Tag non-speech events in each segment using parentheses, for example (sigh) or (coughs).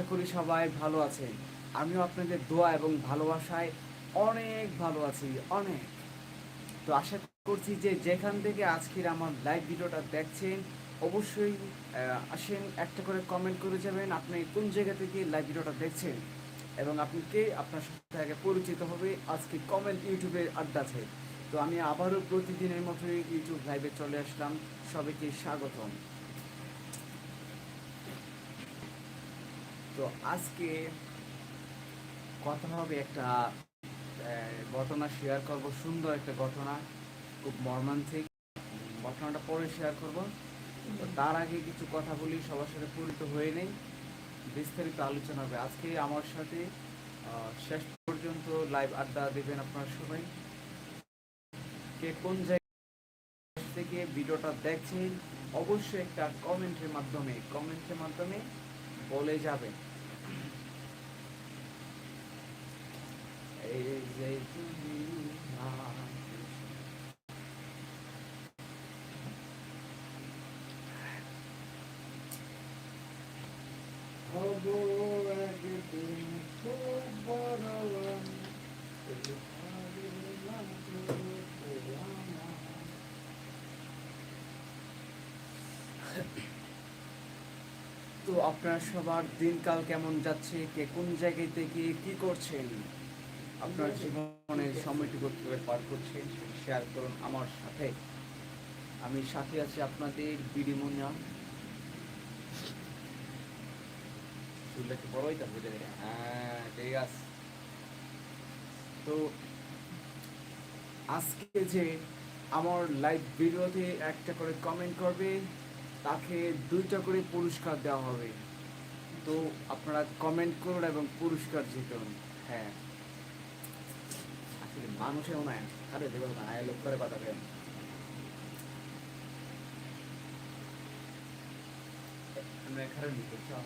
আশা করি সবাই ভালো আছেন। আমিও আপনাদের দোয়া এবং ভালোবাসায় অনেক ভালো আছি, অনেক। তো আশা করছি যে যেখান থেকে আজকের আমার লাইভ ভিডিওটা দেখছেন, অবশ্যই আসেন, একটা করে কমেন্ট করে যাবেন, আপনি কোন জায়গা থেকে লাইভ ভিডিওটা দেখছেন এবং আপনি কে? আপনার সাথে আগে পরিচিত হবে আজকে কমেন্ট ইউটিউবের আড্ডাতে তো আমি আবারও প্রতিদিনের মতোই ইউটিউব লাইভে চলে আসলাম। সবাইকে স্বাগতম। তো আজকে কথা হবে একটা ঘটনা শেয়ার করব, সুন্দর একটা ঘটনা, খুব মর্মান্তিক। ঘটনাটা পরে শেয়ার করব। তো তার আগে কিছু কথা বলি, সবার সাথে পরিচিত হয়ে নেই। বিস্তারিত আলোচনা হবে। আজকে আমার সাথে শেষ পর্যন্ত লাইভ আড্ডা দেবেন আপনারা সবাই। কে কোন জায়গা থেকে ভিডিওটা দেখছেন, অবশ্যই একটা কমেন্টের মাধ্যমে কমেন্টের মাধ্যমে বলে যাবেন। এই (laughs) যে তুমি আমার হব একদিন খুব বড় আমি, এই হারিয়ে লাগল আমার। তো আপনার সবার দিনকাল কেমন যাচ্ছে? কে কোন জায়গায় থেকে কি করছেন? আপনার জীবনের সময়টুকু কীভাবে পার করছেন শেয়ার করুন আমার সাথে। আমি সাথে আছি আপনাদের বিডিমুনিয়া চুলটা একটু বড় হইতাম বুঝে হ্যাঁ ঠিক আছে। তো আজকে যে আমার লাইভ ভিডিওতে একটা করে কমেন্ট করবে তাকে দুইটা করে পুরস্কার দেওয়া হবে। তো আপনারা কমেন্ট করুন এবং পুরস্কার জিতুন। হ্যাঁ। আসলে মানুষেও নাই আরে দেখুন আয় লোক করে কথা কেন আমরা এখানে লিখে চল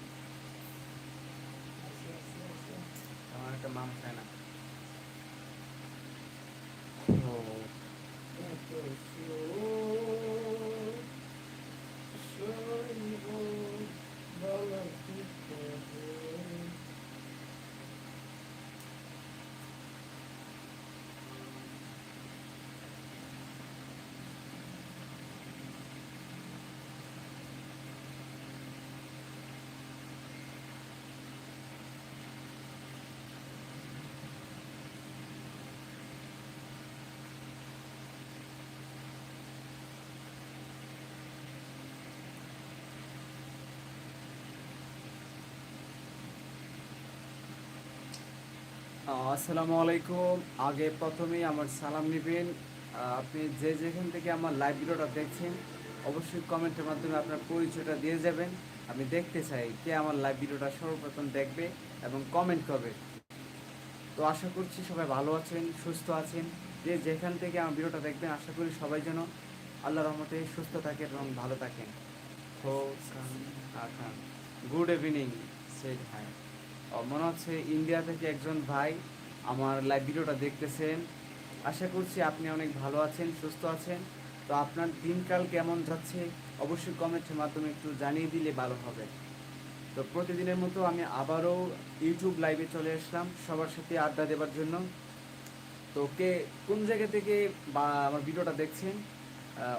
আমার একটা মানুষ হয় না। ও। আসসালামু আলাইকুম। আগে প্রথমেই আমার সালাম নেবেন। আপনি যে যেখান থেকে আমার লাইভ ভিডিওটা দেখছেন অবশ্যই কমেন্টের মাধ্যমে আপনার পরিচয়টা দিয়ে যাবেন। আমি দেখতে চাই কে আমার লাইভ ভিডিওটা সর্বপ্রথম দেখবে এবং কমেন্ট করবে। তো আশা করছি সবাই ভালো আছেন সুস্থ আছেন। যে যেখান থেকে আমার ভিডিওটা দেখবেন আশা করি সবাই যেন আল্লাহ রহমতে সুস্থ থাকেন এবং ভালো থাকেন। গুড ইভিনিং সেট ও, মনে হচ্ছে ইন্ডিয়া থেকে একজন ভাই আমার লাইভ ভিডিওটা দেখতেছেন। আশা করছি আপনি অনেক ভালো আছেন, সুস্থ আছেন। তো আপনার দিনকাল কেমন যাচ্ছে অবশ্যই কমেন্টের মাধ্যমে একটু জানিয়ে দিলে ভালো হবে। তো প্রতিদিনের মতো আমি আবারও ইউটিউব লাইভে চলে আসলাম সবার সাথে আড্ডা দেওয়ার জন্য। তো কে কোন জায়গা থেকে বা আমার ভিডিওটা দেখছেন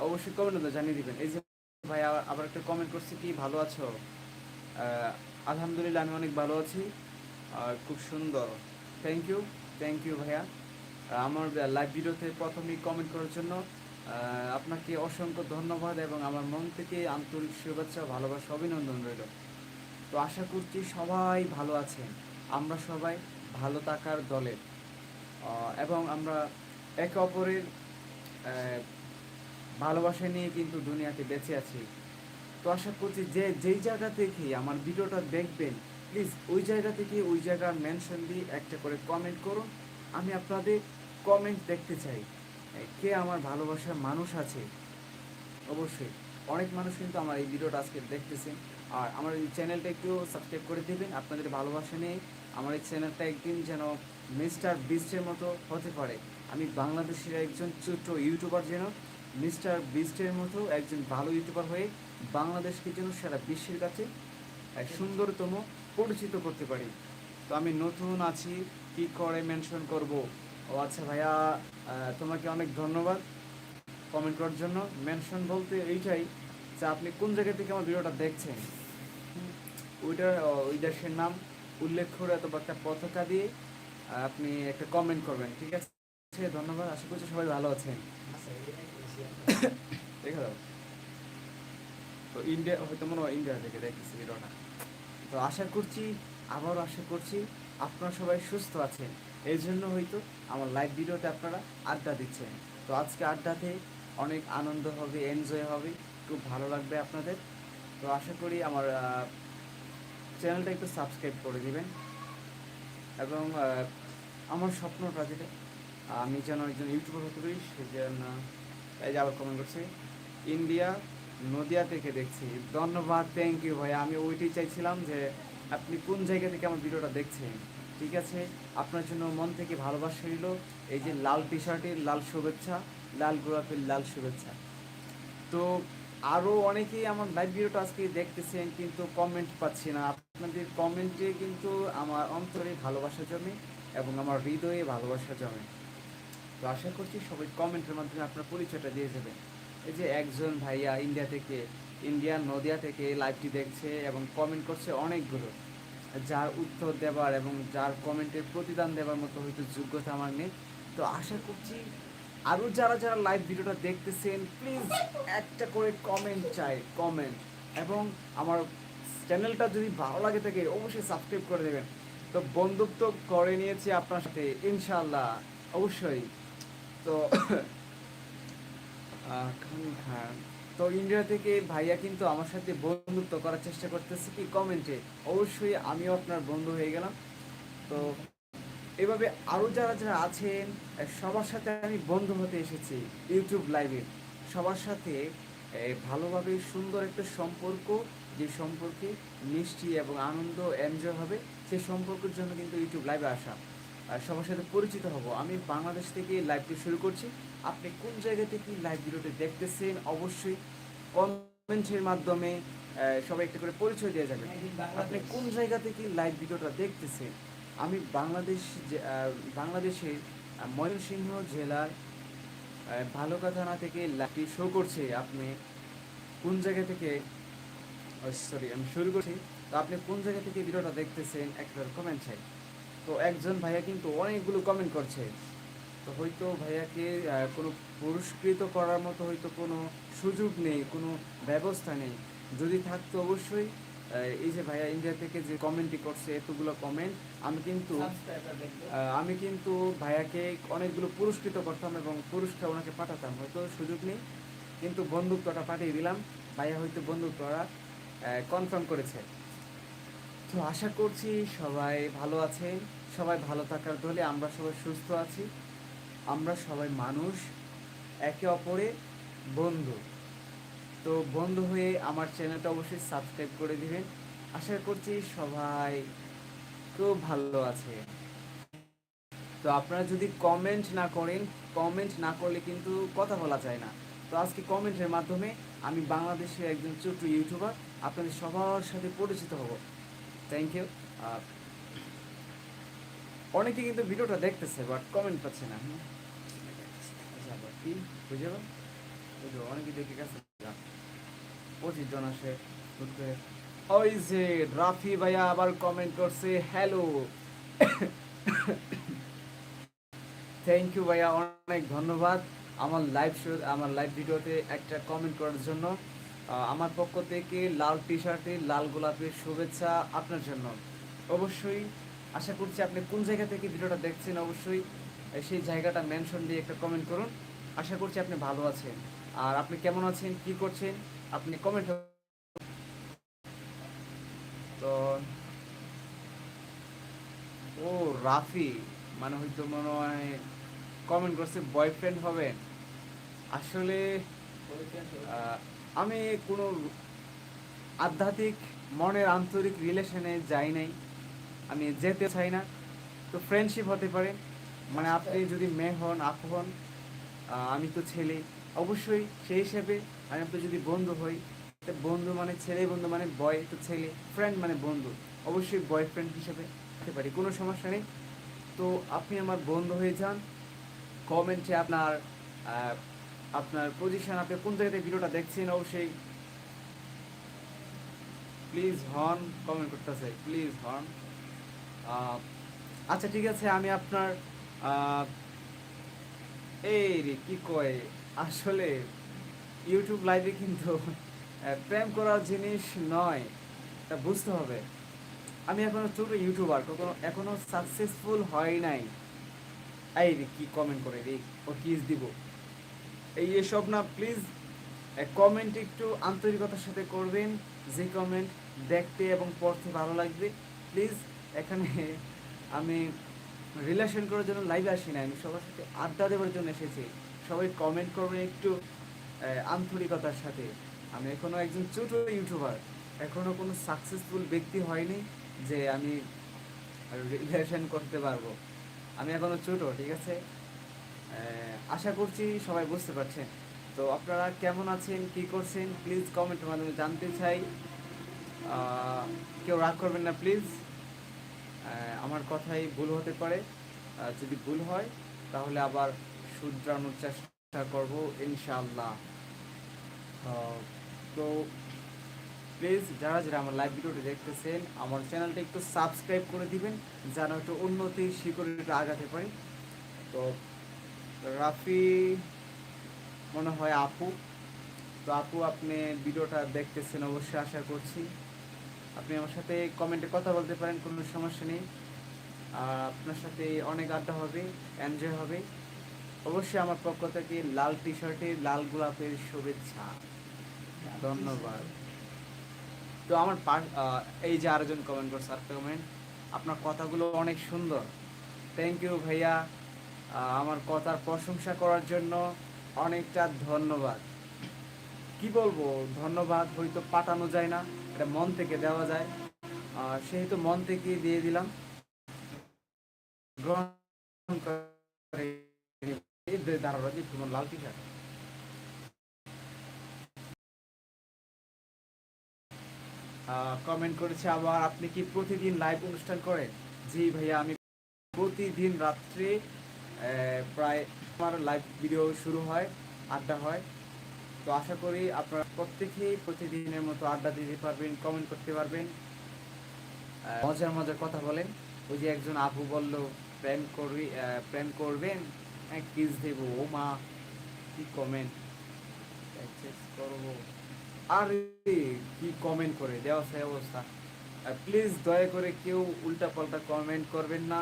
অবশ্যই কমেন্টে জানিয়ে দিবেন। এই যে ভাই, আবার একটা কমেন্ট করছি, কি ভালো আছো? আলহামদুলিল্লাহ আমি অনেক ভালো আছি। আর খুব সুন্দর। থ্যাংক ইউ থ্যাংক ইউ ভাইয়া। আমার লাইভ ভিডিওতে প্রথমেই কমেন্ট করার জন্য আপনাকে অসংখ্য ধন্যবাদ এবং আমার মন থেকে আন্তরিক শুভেচ্ছা, ভালোবাসা, অভিনন্দন রইল। তো আশা করছি সবাই ভালো আছেন। আমরা সবাই ভালো থাকার দলের এবং আমরা একে অপরের ভালোবাসা নিয়ে কিন্তু দুনিয়াতে বেঁচে আছি। তো আশা করছি যে, যেই জায়গা থেকে আমার ভিডিওটা দেখবেন প্লিজ ওই জায়গা থেকে ওই জায়গার মেনশন দিয়ে একটা করে কমেন্ট করুন আমি আপনাদের কমেন্ট দেখতে চাই। কে আমার ভালোবাসার মানুষ আছে? অবশ্যই। অনেক মানুষ কিন্তু আমার এই ভিডিওটা আজকে দেখতেছেন আর আমার এই চ্যানেলটা একটু সাবস্ক্রাইব করে দেবেন। আপনাদের ভালোবাসা নিয়ে আমার এই চ্যানেলটা একদিন যেন মিস্টার বিস্টের মতো হতে পারে। আমি বাংলাদেশের একজন ছোট্ট ইউটিউবার যেন মিস্টার বিস্টের মতো একজন ভালো ইউটিউবার হয়ে বাংলাদেশকে যেন সারা বিশ্বের কাছে এক সুন্দরতম পরিচিত করতে পারি। তো আমি নতুন আছি কি করে মেনশন করব? ও আচ্ছা ভাইয়া তোমাকে অনেক ধন্যবাদ কমেন্ট করার জন্য। মেনশন বলতে এইটাই যে আপনি কোন জায়গা থেকে আমার ভিডিওটা দেখছেন? হুম, ওইটার ওই দেশের নাম উল্লেখ করে অথবা একটা পতাকা দিয়ে আপনি একটা কমেন্ট করবেন ঠিক আছে? ধন্যবাদ আশা করছি সবাই ভালো আছেন। (coughs) দেখে। তো ইন্ডিয়া হয়তো মনে হয় ইন্ডিয়া থেকে দেখতেছি ভিডিওটা। তো আশা করছি, আবারও আশা করছি আপনারা সবাই সুস্থ আছেন। এই জন্য হয়তো আমার লাইভ ভিডিওতে আপনারা আড্ডা দিচ্ছেন। তো আজকে আড্ডাতে অনেক আনন্দ হবে এনজয় হবে, খুব ভালো লাগবে আপনাদের। তো আশা করি আমার চ্যানেলটা একটু সাবস্ক্রাইব করে দিবেন। এবং আমার স্বপ্নটা যেটা, আমি যেন একজন ইউটিউবার হতে পারি সেজন্য এই যে আবার কমেন্ট করছি ইন্ডিয়া নদিয়া থেকে দেখছি। ধন্যবাদ থ্যাংক ইউ ভাই আমি ওইটাই চাইছিলাম যে আপনি কোন জায়গা থেকে আমার ভিডিওটা দেখছেন, ঠিক আছে? আপনার জন্য মন থেকে ভালোবাসা রইল। এই যে লাল টি শার্টের লাল শুভেচ্ছা, লাল গোলাপের লাল শুভেচ্ছা। তো আরও অনেকেই আমার লাইভ ভিডিওটা আজকে দেখতেছেন, কিন্তু কমেন্ট পাচ্ছি না। আপনাদের কমেন্টে কিন্তু আমার অন্তরে ভালোবাসা জমে এবং আমার হৃদয়ে ভালোবাসা জমে। তো আশা করছি সবাই কমেন্টের মাধ্যমে আপনার পরিচয়টা দিয়ে যাবেন এই যে একজন ভাইয়া ইন্ডিয়া থেকে ইন্ডিয়ান নদিয়া থেকে লাইভটি দেখছে এবং কমেন্ট করছে অনেকগুলো। যার উত্তর দেওয়ার এবং যার কমেন্টের প্রতিদান দেওয়ার মতো হয়তো যোগ্যতা আমার নেই। তো আশা করছি আরও যারা যারা লাইভ ভিডিওটা দেখতেছেন প্লিজ একটা করে কমেন্ট চাই কমেন্ট এবং আমার চ্যানেলটা যদি ভালো লাগে থাকে, অবশ্যই সাবস্ক্রাইব করে দেবেন। তো বন্ধুত্ব করে নিয়েছি আপনার সাথে ইনশাল্লাহ অবশ্যই। তো খান তো ইন্ডিয়া থেকে ভাইয়া কিন্তু আমার সাথে বন্ধুত্ব করার চেষ্টা করতেছে কি কমেন্টে অবশ্যই আমিও আপনার বন্ধু হয়ে গেলাম। তো এভাবে আরও যারা যারা আছেন সবার সাথে আমি বন্ধু হতে এসেছি ইউটিউব লাইভে। সবার সাথে ভালোভাবে সুন্দর একটা সম্পর্ক, যে সম্পর্কে মিষ্টি এবং আনন্দ এনজয় হবে সেই সম্পর্কের জন্য কিন্তু ইউটিউব লাইভে আসা। সবার সাথে পরিচিত হব। আমি বাংলাদেশ থেকে লাইভটি শুরু করছি। আপনি কোন জায়গা থেকে লাইভ ভিডিওটি দেখতেছেন অবশ্যই কমেন্টের মাধ্যমে সবাই একটা করে পরিচয় দিয়ে যাবেন। আপনি কোন জায়গা থেকে লাইভ ভিডিওটা দেখতেছেন? আমি বাংলাদেশ বাংলাদেশের ময়মনসিংহ জেলার ভালুকা থানা থেকে লাইভটি শো করছে আপনি কোন জায়গা থেকে? সরি আমি শুরু করছি। তো আপনি কোন জায়গা থেকে ভিডিওটা দেখতেছেন একটা কমেন্ট চাই। তো একজন ভাইয়া কিন্তু অনেকগুলো কমেন্ট করছে। তো হয়তো ভাইয়াকে কোনো পুরস্কৃত করার মতো হয়তো কোনো সুযোগ নেই কোনো ব্যবস্থা নেই। যদি থাকতো অবশ্যই এই যে ভাইয়া ইন্ডিয়া থেকে যে কমেন্টটি করছে এতগুলো কমেন্ট আমি কিন্তু আমি কিন্তু ভাইয়াকে অনেকগুলো পুরস্কৃত করতাম এবং পুরস্কার ওনাকে পাঠাতাম। হয়তো সুযোগ নেই কিন্তু বন্ধুত্বটা পাঠিয়ে দিলাম। ভাইয়া হয়তো বন্ধুত্বটা কনফার্ম করেছে। তো আশা করছি সবাই ভালো আছেন সবাই ভালো থাকার দলে আমরা সবাই সুস্থ আছি। আমরা সবাই মানুষ, একে অপরে বন্ধু। তো বন্ধু হয়ে আমার চ্যানেলটা অবশ্যই সাবস্ক্রাইব করে দিবেন। আশা করছি সবাই খুব ভালো আছে। তো আপনারা যদি কমেন্ট না করেন কমেন্ট না করলে কিন্তু কথা বলা যায় না। তো আজকে কমেন্টের মাধ্যমে আমি বাংলাদেশের একজন ছোট্ট ইউটিউবার আপনাদের সবার সাথে পরিচিত হব। থ্যাংক ইউ অনেকে কিন্তু ভিডিওটা দেখতেছে বাট কমেন্ট পাচ্ছে না। কি? বুঝে গেল? বুঝো, অনেকে দেখে গেছে পঁচিশ জন আসে ওই যে রাফি ভাইয়া আবার কমেন্ট করছে হ্যালো থ্যাংক ইউ ভাইয়া অনেক ধন্যবাদ। আমার লাইভ শো আমার লাইভ ভিডিওতে একটা কমেন্ট করার জন্য। আমার পক্ষ থেকে লাল টি শার্টে লাল গোলাপের শুভেচ্ছা আপনার জন্য। অবশ্যই আশা করছি আপনি কোন জায়গা থেকে ভিডিওটা দেখছেন অবশ্যই সেই জায়গাটা মেনশন দিয়ে একটা কমেন্ট করুন। আশা করছি আপনি ভালো আছেন। আর আপনি কেমন আছেন? কি করছেন? আপনি কমেন্ট তো, ও, রাফি। মানে হয়তো মনে হয় কমেন্ট করছে বয়ফ্রেন্ড হবেন। আসলে আমি কোনো আধ্যাত্মিক মনের আন্তরিক রিলেশনে যাই নাই। আমি যেতে চাই না। তো ফ্রেন্ডশিপ হতে পারে। মানে আপনি যদি মেয়ে হন, আপু হন আমি তো ছেলে। অবশ্যই সেই হিসেবে আমি আপনার যদি বন্ধু হই বন্ধু মানে ছেলে, বন্ধু মানে বয় তো ছেলে। ফ্রেন্ড মানে বন্ধু। অবশ্যই বয়ফ্রেন্ড হিসেবে হতে পারি, কোনো সমস্যা নেই। তো আপনি আমার বন্ধু হয়ে যান। কমেন্টে আপনার আপনার পজিশন আপনি কোন জায়গাতে ভিডিওটা দেখছেন, অবশ্যই প্লিজ হর্ন কমেন্ট করতেছে প্লিজ হর্ন আচ্ছা ঠিক আছে, আমি আপনার এই রে, কি কয়? আসলে ইউটিউব লাইভে কিন্তু প্রেম করার জিনিস নয় এটা বুঝতে হবে। আমি এখনও ছোট ইউটিউবার কখনো, এখনও সাকসেসফুল হয় নাই। এই রে, কি কমেন্ট করে রে? ও কিস দিব। এই এসব না প্লিজ কমেন্ট একটু আন্তরিকতার সাথে করবেন। যে কমেন্ট দেখতে এবং পড়তে ভালো লাগবে প্লিজ এখানে আমি রিলেশন করার জন্য লাইভে আসি না আমি সবার সাথে আড্ডা দেওয়ার জন্য এসেছি। সবাই কমেন্ট করবেন একটু আন্তরিকতার সাথে। আমি এখনও একজন ছোট ইউটিউবার এখনও কোনো সাকসেসফুল ব্যক্তি হয়নি যে আমি রিলেশন করতে পারব। আমি এখনও ছোট, ঠিক আছে? আশা করছি সবাই বুঝতে পারছেন। তো আপনারা কেমন আছেন, কি করছেন? প্লিজ কমেন্টের মাধ্যমে জানতে চাই। কেউ রাগ করবেন না প্লিজ আমার কথাই ভুল হতে পারে। যদি ভুল হয়, তাহলে আবার শুধরানোর চেষ্টা করব, ইনশাআল্লাহ। তো প্লিজ যারা যারা আমার লাইভ ভিডিওটি দেখতেছেন, আমার চ্যানেলটা একটু সাবস্ক্রাইব করে দিবেন, যেন একটু উন্নতির শিকড়ে একটু আগাতে পারি। তো রাফি, মনে হয় আপু। তো আপু, আপনি ভিডিওটা দেখতেছেন, অবশ্যই আশা করছি। আপনি আমার সাথে কমেন্টে কথা বলতে পারেন, কোনো সমস্যা নেই। আর আপনার সাথে অনেক আড্ডা হবে, এনজয় হবে। অবশ্যই আমার পক্ষ থেকে লাল টি শার্টে লাল গোলাপের শুভেচ্ছা। ধন্যবাদ। তো আমার এই যে আরেকজন কমেন্ট করছে, আরেকটা কমেন্ট আপনার কথাগুলো অনেক সুন্দর। থ্যাংক ইউ ভাইয়া। আমার কথার প্রশংসা করার জন্য অনেকটা ধন্যবাদ। কি বলব, ধন্যবাদ, হয়তো পাঠানো যায় না, এটা মন থেকে দেওয়া যায়। সেহেতু মন থেকে দিয়ে দিলাম। কমেন্ট করেছে আবার, আপনি কি প্রতিদিন লাইভ অনুষ্ঠান করেন? জি ভাইয়া, আমি প্রতিদিন রাত্রে প্রায় আমার লাইভ ভিডিও শুরু হয়, আড্ডা হয়। তো আশা করি আপনারা প্রত্যেকেই প্রতিদিনের মতো আড্ডা দিতে পারবেন কমেন্ট করতে পারবেন। মজার মজার কথা বলেন, ওই যে একজন আপু বলল, প্রেম করবি প্রেম করবেন? হ্যাঁ কিস দেব, ও মা, কি কমেন্ট করব। আরে, কি কমেন্ট করে দেওয়া সেই অবস্থা প্লিজ দয়া করে কেউ উল্টা পাল্টা কমেন্ট করবেন না।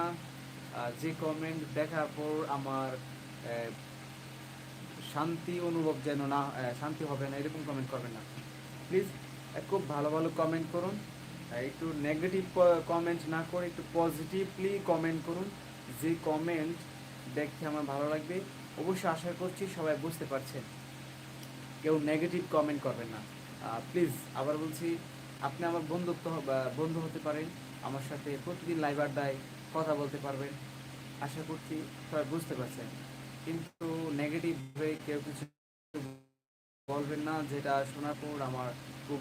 যে কমেন্ট দেখার পর আমার শান্তি অনুভব যেন না শান্তি হবে না, এরকম কমেন্ট করবেন না। প্লিজ খুব ভালো ভালো কমেন্ট করুন। একটু নেগেটিভ কমেন্ট না করে, একটু পজিটিভলি কমেন্ট করুন। যে কমেন্ট দেখতে আমার ভালো লাগবে, অবশ্যই আশা করছি সবাই বুঝতে পারছেন। কেউ নেগেটিভ কমেন্ট করবেন না। প্লিজ আবার বলছি, আপনি আমার বন্ধুত্ব বন্ধু হতে পারেন, আমার সাথে প্রতিদিন লাইভ আড্ডায় কথা বলতে পারবেন। আশা করছি সবাই বুঝতে পারছেন। কিন্তু নেগেটিভ হয়ে কেউ কিছু বলবেন না, যেটা শোনার পর আমার খুব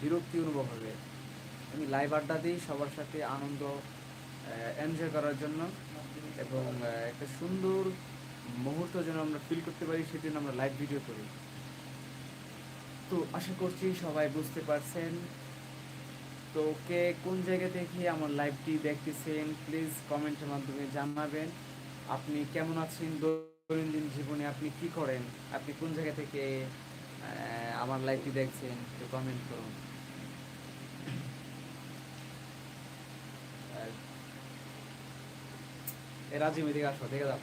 বিরক্তি অনুভব হবে। আমি লাইভ আড্ডা দিই সবার সাথে আনন্দ এনজয় করার জন্য এবং একটা সুন্দর মুহূর্ত যেন আমরা ফিল করতে পারি সেজন্য আমরা লাইভ ভিডিও করি। তো আশা করছি সবাই বুঝতে পারছেন। তো কে কোন জায়গা থেকে আমার লাইভটি দেখতেছেন প্লিজ কমেন্টের মাধ্যমে জানাবেন। আপনি কেমন আছেন? দৈনন্দিন জীবনে আপনি কি করেন? আপনি কোন জায়গা থেকে আমার লাইভটি দেখছেন? একটু কমেন্ট করুন। রাজিম এদিকে আসো, দেখে দাও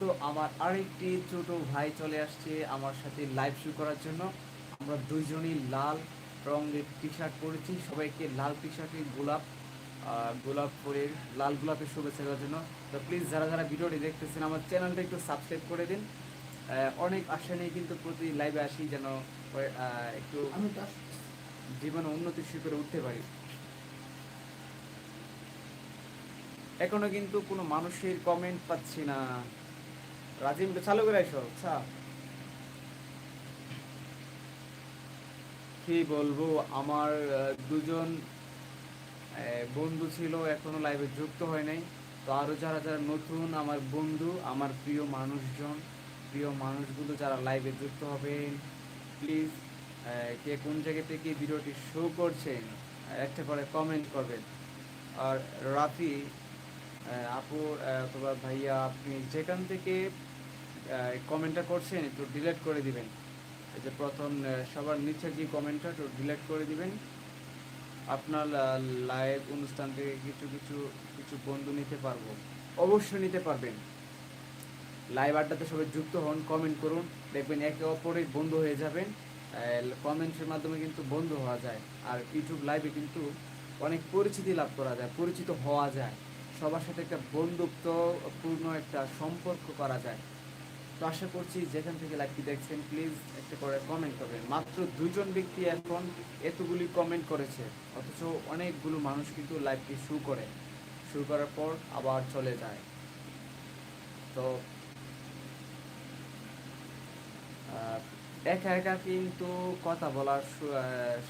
তো আমার আরেকটি ছোট ভাই চলে আসছে আমার সাথে লাইভ শুরু করার জন্য। আমরা দুইজনই লাল রঙের টি শার্ট পরেছি। সবাইকে লাল টি শার্টে গোলাপ গোলাপ পরে লাল গোলাপের শুভেচ্ছা দেওয়ার জন্য। তো প্লিজ যারা যারা ভিডিওটি দেখতেছেন আমার চ্যানেলটা একটু সাবস্ক্রাইব করে দিন। অনেক আশা নেই কিন্তু প্রতি লাইভে আসি যেন একটু জীবনে উন্নতি শিখরে উঠতে পারি। এখনও কিন্তু কোনো মানুষের কমেন্ট পাচ্ছি না। রাজিম চালু করে আসো আচ্ছা। কি বলব আমার দুজন বন্ধু ছিল, এখনও লাইভে যুক্ত হয় নাই। তো আরও যারা যারা নতুন, আমার বন্ধু, আমার প্রিয় মানুষজন, প্রিয় মানুষগুলো যারা লাইভে যুক্ত হবেন প্লিজ কে কোন জায়গা থেকে ভিডিওটি শো করছেন, একটা করে কমেন্ট করবেন। আর রাফি আপু অথবা ভাইয়া, আপনি যেখান থেকে কমেন্টটা করছেন, একটু ডিলিট করে দিবেন। এই যে প্রথম সবার নিচের যে কমেন্টটা একটু ডিলেট করে দিবেন। আপনার লাইভ অনুষ্ঠান থেকে কিছু কিছু কিছু বন্ধু নিতে পারব। অবশ্যই নিতে পারবেন। লাইভ আড্ডাতে সবাই যুক্ত হন কমেন্ট করুন। দেখবেন একে অপরের বন্ধু হয়ে যাবেন। কমেন্টের মাধ্যমে কিন্তু বন্ধু হওয়া যায়। আর ইউটিউব লাইভে কিন্তু অনেক পরিচিতি লাভ করা যায়, পরিচিত হওয়া যায়। সবার সাথে একটা বন্ধুত্বপূর্ণ একটা সম্পর্ক করা যায়। তো আশা করছি যেখান থেকে লাইভটি দেখছেন প্লিজ একটা করে কমেন্ট করবেন। মাত্র দুজন ব্যক্তি এখন এতগুলি কমেন্ট করেছে, অথচ অনেকগুলো মানুষ কিন্তু লাইভটি শুরু করে। শুরু করার পর আবার চলে যায়। তো একা একা কিন্তু কথা বলার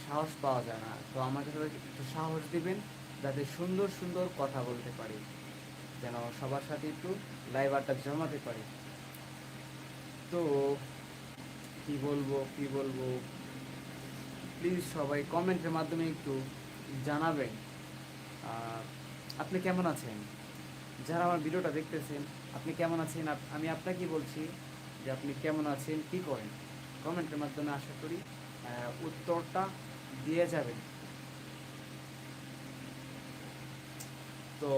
সাহস পাওয়া যায় না। তো আমাকে একটু সাহস দিবেন, যাতে সুন্দর সুন্দর কথা বলতে পারি। যেন সবার সাথে একটু লাইভ আড্ডা জমাতে পারি। তো কি বলব কি বলব প্লিজ সবাই কমেন্টের মাধ্যমে একটু জানাবেন। আপনি কেমন আছেন? যারা আমার ভিডিওটা দেখতেছেন, আপনি কেমন আছেন? আমি আপনাকে বলছি যে আপনি কেমন আছেন, কি করেন? কমেন্টের মাধ্যমে আশা করি উত্তরটা দিয়ে যাবেন। তো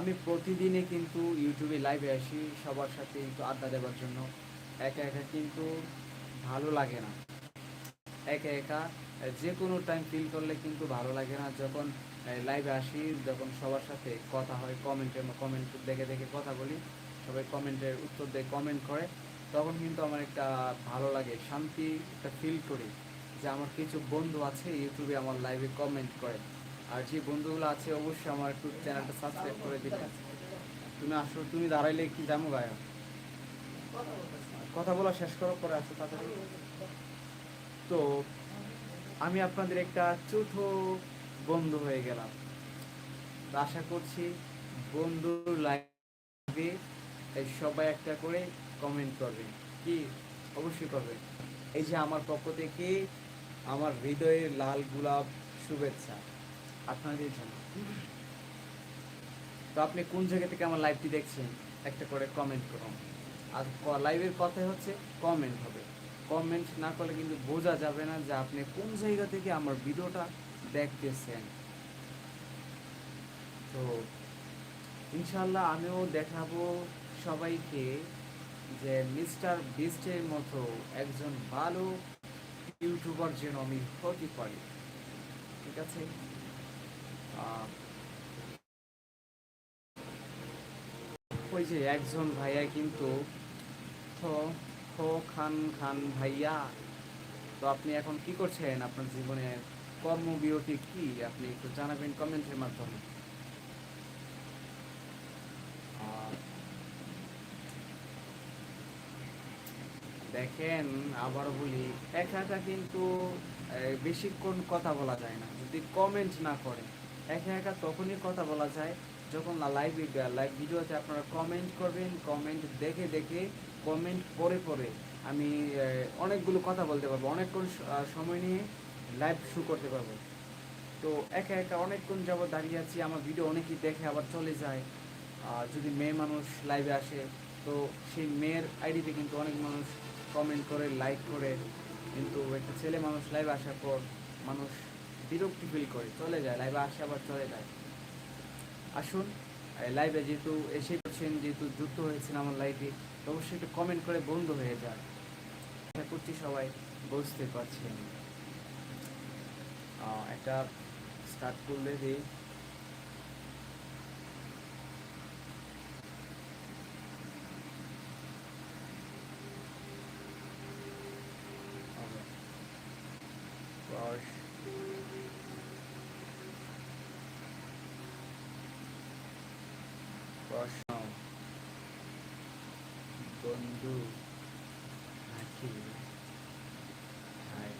আমি প্রতিদিনে কিন্তু ইউটিউবে লাইভে আসি, সবার সাথে একটু আড্ডা দেওয়ার জন্য। একা একা কিন্তু ভালো লাগে না। একা একা যে কোনো টাইম ফিল করলে কিন্তু ভালো লাগে না। যখন লাইভে আসি, যখন সবার সাথে কথা হয় কমেন্টের কমেন্ট দেখে দেখে কথা বলি, সবাই কমেন্টের উত্তর দিয়ে কমেন্ট করে, তখন কিন্তু আমার একটা ভালো লাগে, শান্তি একটা ফিল করি যে আমার কিছু বন্ধু আছে ইউটিউবে আমার লাইভে কমেন্ট করে। আর যে বন্ধুগুলো আছে, অবশ্যই আমার একটু চ্যানেলটা সাবস্ক্রাইব করে দিবেন। তুমি আসো, তুমি দাঁড়াইলে কি জানো গায়ে কথা বলা শেষ করার পরে আসো তাড়াতাড়ি। তো, আমি আপনাদের একটা চতুর্থ বন্ধু হয়ে গেলাম। আশা করছি বন্ধুর লাইভে এই সবাই একটা করে কমেন্ট করবে। কি? অবশ্যই করবে। এই যে আমার পক্ষ থেকে আমার হৃদয়ে লাল গোলাপ শুভেচ্ছা। আপনাদের জন্য। তো আপনি কোন জায়গা থেকে আমার লাইভটি দেখছেন, একটা করে কমেন্ট করুন। আর লাইভের কথা হচ্ছে কমেন্ট হবে। কমেন্ট না করলে কিন্তু বোঝা যাবে না যে আপনি কোন জায়গা থেকে আমার ভিডিওটা দেখতেছেন। তো ইনশাল্লাহ আমিও দেখাবো সবাইকে যে মিস্টার বিস্টের মতো একজন ভালো ইউটিউবার যেন আমি হতে পারি। ঠিক আছে? ওই যে একজন ভাইয়া কিন্তু খান খান ভাইয়া, তো আপনি এখন কি করছেন আপনার জীবনের কর্মবিরতি কি? আপনি একটু জানাবেন কমেন্টের মাধ্যমে। দেখেন আবার বলি একা একা কিন্তু বেশিক্ষণ কথা বলা যায় না। যদি কমেন্ট না করে একা একা তখনই কথা বলা যায়, যখন না লাইভ লাইভ ভিডিওতে আপনারা কমেন্ট করবেন কমেন্ট দেখে দেখে কমেন্ট পরে পরে আমি অনেকগুলো কথা বলতে পারব, অনেকক্ষণ সময় নিয়ে লাইভ শু করতে পারব। তো একা একা অনেকক্ষণ যাব দাঁড়িয়ে আছি, আমার ভিডিও অনেকেই দেখে আবার চলে যায়। যদি মেয়ে মানুষ লাইভে আসে, তো সেই মেয়ের আইডিতে কিন্তু অনেক মানুষ কমেন্ট করে লাইক করে। কিন্তু একটা ছেলে মানুষ লাইভে আসার পর মানুষ বিরক্তি ফিল করে। চলে যায় লাইভে আসে আবার চলে যায়। আসুন লাইভে যেহেতু এসে করছেন যেহেতু যুক্ত হয়েছেন আমার লাইভে অবশ্যই একটু কমেন্ট করে বন্ধ হয়ে যায় আশা করছি সবাই বুঝতে পারছেন। একটা স্টার্ট করলে দিই বন্ধু নাকি ভাই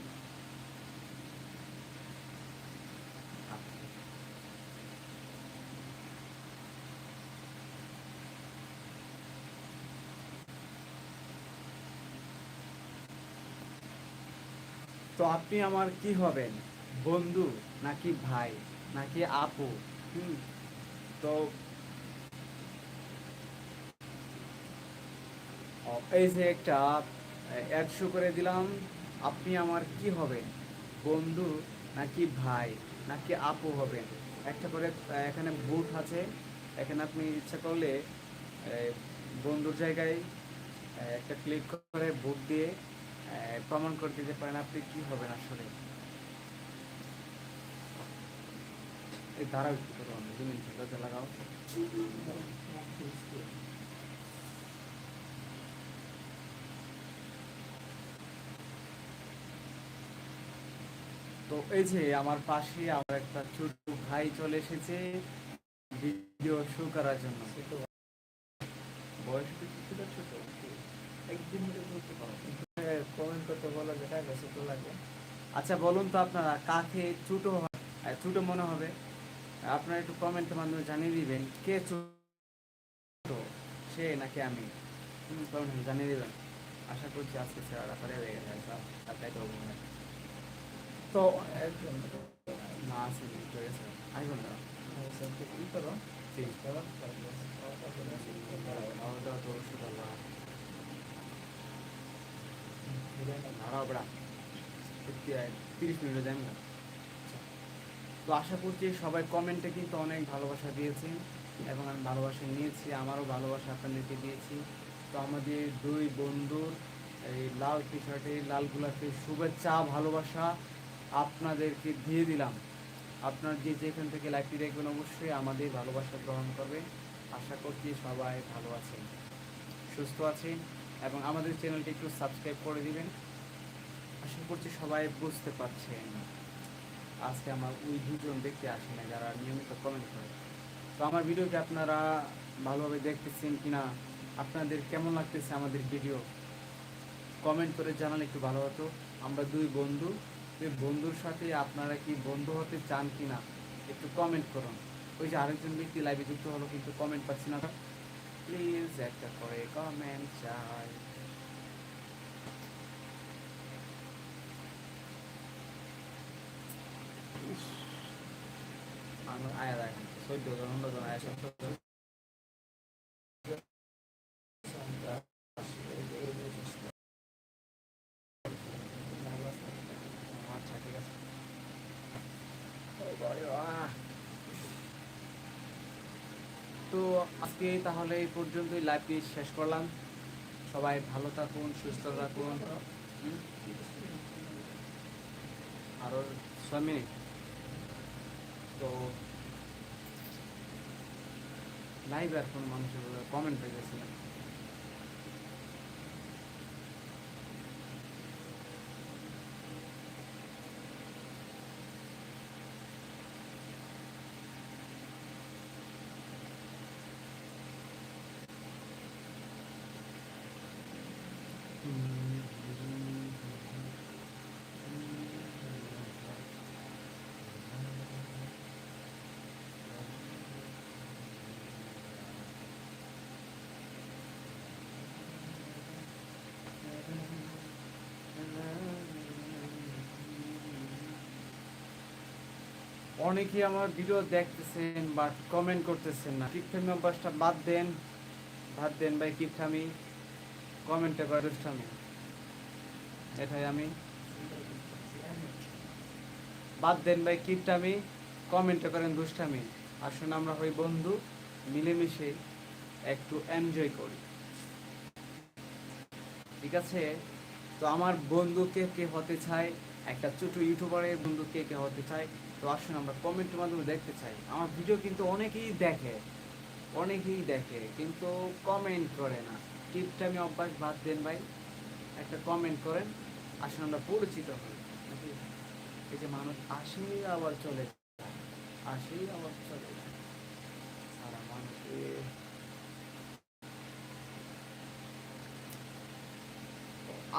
তো আপনি আমার কি হবেন? বন্ধু, নাকি ভাই, নাকি আপু? হুম, তো এই যে একটা অ্যাড শো করে দিলাম, আপনি আমার কি হবেন বন্ধু নাকি ভাই নাকি আপু হবেন একটা করে এখানে বুট আছে, এখানে আপনি ইচ্ছা করলে বন্ধুর জায়গায় একটা ক্লিক করে বুট দিয়ে প্রমাণ করে দিতে পারেন আপনি কি হবেন আসলে। দাঁড়াও একটু মিনিট লাগাও। তো এই যে আমার পাশে আমার একটা ছোট ভাই চলে এসেছে ভিডিও শো করার জন্য। বয়স কিছুটা ছোট একদিন বলতে পারো কমেন্ট করতে বলা যে টাকা ছোট লাগে। আচ্ছা বলুন তো আপনারা কাকে ছোট হয় ছোট মনে হবে? আপনারা একটু কমেন্টের মাধ্যমে জানিয়ে দিবেন কে ছোট? সে নাকি আমি? কমেন্ট জানিয়ে দিবেন। আশা করছি আজকে ছেড়া পরে হয়ে গেছে আপনাকে তো তো আশা করছি সবাই কমেন্টে কিন্তু অনেক ভালোবাসা দিয়েছেন এবং আমি ভালোবাসা নিয়েছি, আমারও ভালোবাসা আপনাদেরকে দিয়েছি। তো আমাদের দুই বন্ধুর এই লাল টি শার্টে লাল গোলাপে শুভেচ্ছা, ভালোবাসা আপনাদেরকে দিয়ে দিলাম। আপনার যে যেখান থেকে লাইভটি দেখবেন অবশ্যই আমাদের ভালোবাসা গ্রহণ করবে। আশা করছি সবাই ভালো আছেন, সুস্থ আছেন এবং আমাদের চ্যানেলটি একটু সাবস্ক্রাইব করে দিবেন। আশা করছি সবাই বুঝতে পারছেন। আজকে আমার ওই দুজন দেখতে আসে না, যারা নিয়মিত কমেন্ট করে। তো আমার ভিডিওকে আপনারা ভালোভাবে দেখতেছেন কিনা, আপনাদের কেমন লাগতেছে আমাদের ভিডিও কমেন্ট করে জানালে একটু ভালো হতো। আমরা দুই বন্ধু দুই বন্ধুর সাথে আপনারা কি বন্ধু হতে চান কিনা একটু কমেন্ট করুন। ওই যে আরেকজন ব্যক্তি লাইভে যুক্ত হলো কিন্তু কমেন্ট পাচ্ছি না। প্লিজ একটা করে কমেন্ট চাই। ইস, আয়া দেখেন চোদ্দ জন পনেরো জন আয়া সত্তর জন আচ্ছা ঠিক আছে তো আজকে তাহলে এই পর্যন্তই। লাইভটি শেষ করলাম। সবাই ভালো থাকুন, সুস্থ থাকুন। আরও আরও ছয় মিনিট। তো লাইভ কোনো মানুষের কমেন্ট হয়ে গেছে অনেকে আমার ভিডিও দেখতেছেন বাট কমেন্ট করতেছেন না। কিপথামি অভ্যাসটা বাদ দেন। বাদ দেন ভাই কিপথামি কমেন্টে করে। দুষ্টামি এটাই আমি। বাদ দেন ভাই কিপটামি কমেন্টে করেন, দুষ্টামি। আসুন আমরা হই বন্ধু, মিলেমিশে একটু এনজয় করি। ঠিক আছে? তো আমার বন্ধু কে হতে চায়, একটা ছোট ইউটিউবারের বন্ধু কে কে হতে চায় তো আসুন আমরা কমেন্টের মাধ্যমে দেখতে চাই। আমার ভিডিও কিন্তু অনেকেই দেখে অনেকেই দেখে, কিন্তু কমেন্ট করে না। টিপটা আমি অভ্যাস বাদ দেন ভাই, একটা কমেন্ট করেন, আসুন আমরা পরিচিত হই। নাকি? এই যে মানুষ আসে আবার চলে যায়। আবার চলে সারা মানুষের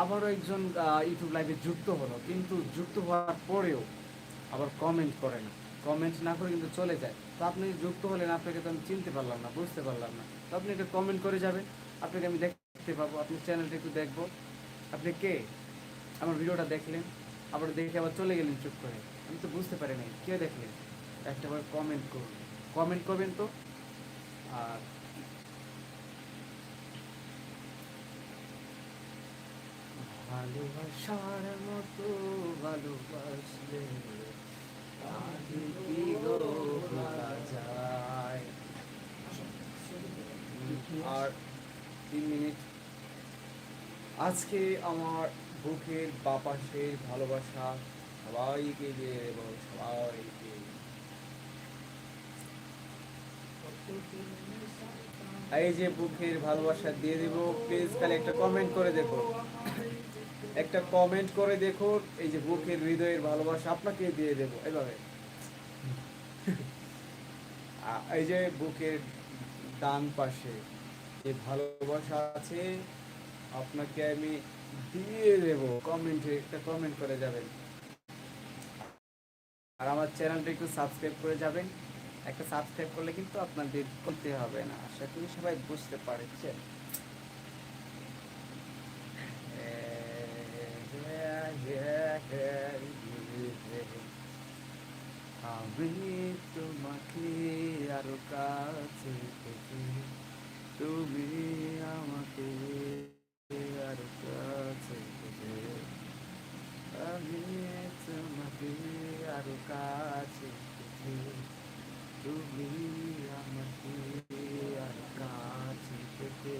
আবারও একজন ইউটিউব লাইভে যুক্ত হলো, কিন্তু যুক্ত হওয়ার পরেও আবার কমেন্ট করে না কমেন্ট না করে কিন্তু চলে যায়। তো আপনি যুক্ত হলেন, আপনাকে তো আমি চিনতে পারলাম না, বুঝতে পারলাম না। তো আপনি একটা কমেন্ট করে যাবেন। আপনাকে আমি দেখতে পাবো, আপনি চ্যানেলটা একটু দেখব। আপনি কে? আমার ভিডিওটা দেখলেন, আবার দেখে আবার চলে গেলেন চুপ করে। আমি তো বুঝতে পারি নাই, কে দেখলেন? একটা বার কমেন্ট করুন। কমেন্ট করবেন তো? আর ভালোবাসার মতো ভালোবাসলে আর তিন মিনিট। আজকে আমার বুকের বাপাসের ভালোবাসা সবাইকে দিয়ে দেবো সবাইকে। এই যে বুকের ভালোবাসা দিয়ে দেব প্লিজ খালি একটা কমেন্ট করে দেখো। একটা কমেন্ট করে দেখুন এই যে বুকের হৃদয়ের ভালোবাসা আপনাকে দিয়ে দেবো এইভাবে (laughs) এই যে বুকের ডান পাশে যে ভালোবাসা আছে আপনাকে আমি দিয়ে দেবো। কমেন্টে একটা কমেন্ট করে যাবেন। আর আমার চ্যানেলটা একটু সাবস্ক্রাইব করে যাবেন। একটা সাবস্ক্রাইব করলে কিন্তু আপনাদের করতে হবে না। আশা করি সবাই বুঝতে পারছেন। আমি তোমাকে আরও কাছে পেতে তুমি আমাকে আরও কাছে পেতে আমি তোমাকে আরও কাছে পেতে তুমি আমাকে আরও কাছে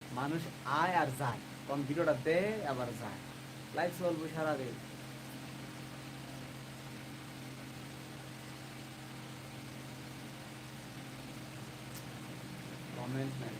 মানুষ আয় আর যায়। কোন ভিডিওটা দেয় আবার যায় লাইফ চলবো সারাদিন। কমেন্ট নাই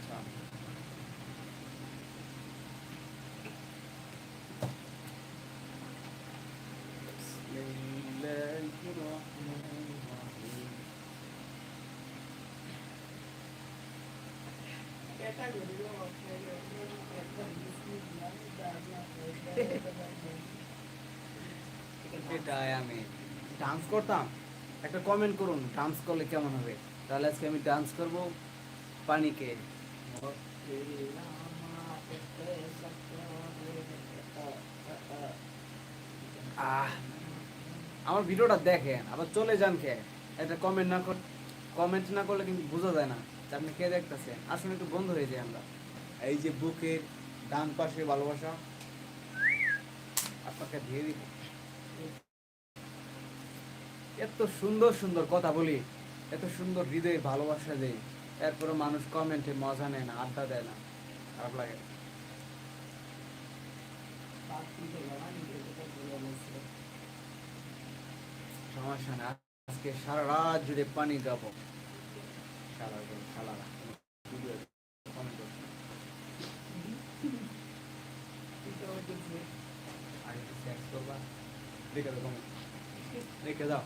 এটাই আমি ডান্স করতাম। একটা কমেন্ট করুন ডান্স করলে কেমন হবে? তাহলে আজকে আমি ডান্স করব পানিকে। আহ, আমার ভিডিওটা দেখেন, আবার চলে যান কে? একটা কমেন্ট না কর কমেন্ট না করলে কিন্তু বোঝা যায় না আপনি কে দেখতেছেন। আসলে একটু বন্ধ হয়ে যায় আমরা। এই যে বুকের ডান পাশে ভালোবাসা, আপনাকে দিয়ে দিব। এত সুন্দর সুন্দর কথা বলি, এত সুন্দর হৃদয়ে ভালোবাসা দেয় এরপরে মানুষ কমেন্টে মজা নেয় না, আড্ডা দেয় না, খারাপ লাগে সমস্যা না আজকে সারা রাত জুড়ে পানি গাবো সারা সারা করবা? রেখে দাও।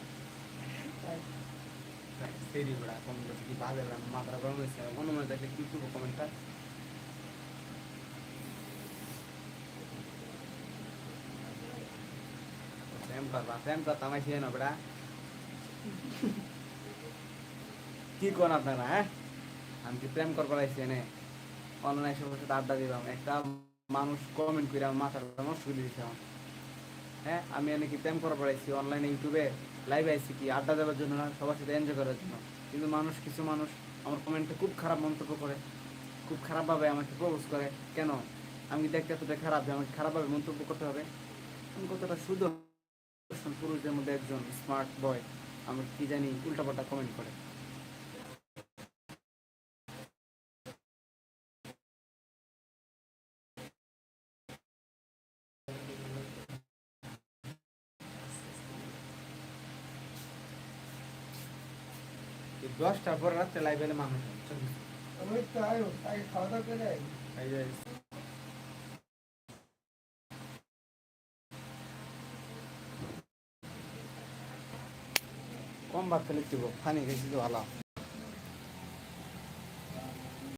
Comment। রেখে দাও সেরি বড়া কমেন্ট করছে কি কোন আপনারা হ্যাঁ আমি কি প্রেম করবার এনে অনলাইন সবার সাথে আড্ডা দিলাম একটা মানুষ কমেন্ট করে মাথার নষ্ট করে আমার। হ্যাঁ আমি এনে কি প্রেম করবার আইসি অনলাইনে ইউটিউবে লাইভ আইসি কি, আড্ডা দেওয়ার জন্য না, সবার সাথে এনজয় করার জন্য। কিন্তু মানুষ, কিছু মানুষ আমার কমেন্টে খুব খারাপ মন্তব্য করে, খুব খারাপভাবে আমাকে প্রপোজ করে। কেন? আমি দেখতে এতটা খারাপ যে আমাকে খারাপভাবে মন্তব্য করতে হবে? আমি কতটা সুদর্শন পুরুষদের মধ্যে একজন স্মার্ট বয় আমার কি জানি উল্টাপাল্টা কমেন্ট করে। দশটার পর রাত্রে লাইভ এলে মানুষ। তো আয়ো আগে খাওয়া দাওয়া করে কম ভাত খেলে দিব ফানি গেছি তো ভালো।